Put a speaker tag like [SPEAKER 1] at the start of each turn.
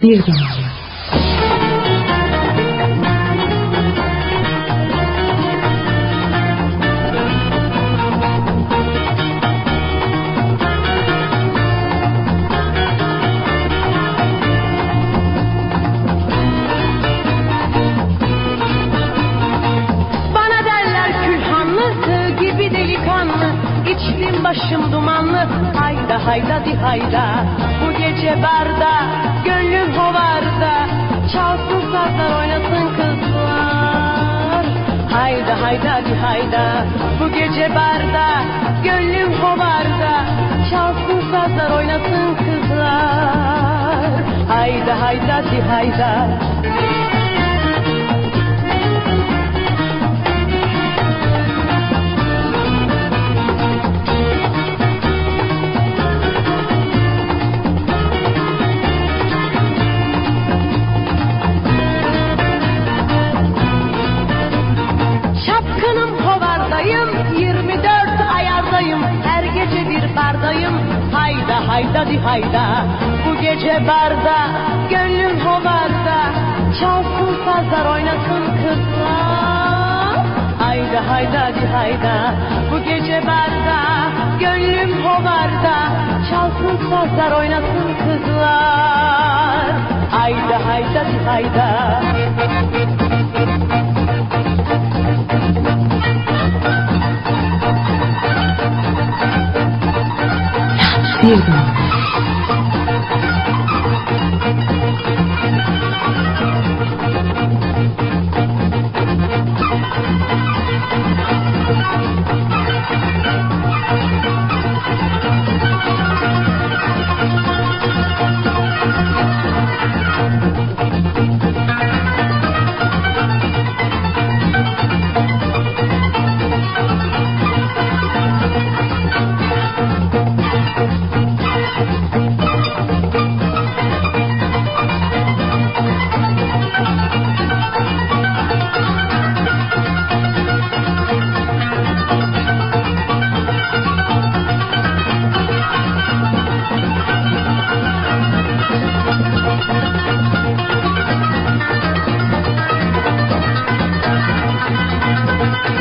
[SPEAKER 1] Virgen. Başım dumanlı. Hayda hayda di hayda. Bu gece barda gönlüm hovarda. Çalsın sazlar oynasın kızlar. Hayda hayda di hayda. Bu gece barda gönlüm hovarda. Çalsın sazlar oynasın kızlar. Hayda hayda di hayda bardayım Hayda hayda di hayda. Bu gece barda Gönlüm hovarda. Çalsın sazlar oynasın kızlar. Hayda hayda di hayda. Bu gece barda Gönlüm hovarda. Çalsın sazlar oynasın kızlar. Hayda hayda di hayda
[SPEAKER 2] Music dünya.
[SPEAKER 1] Bu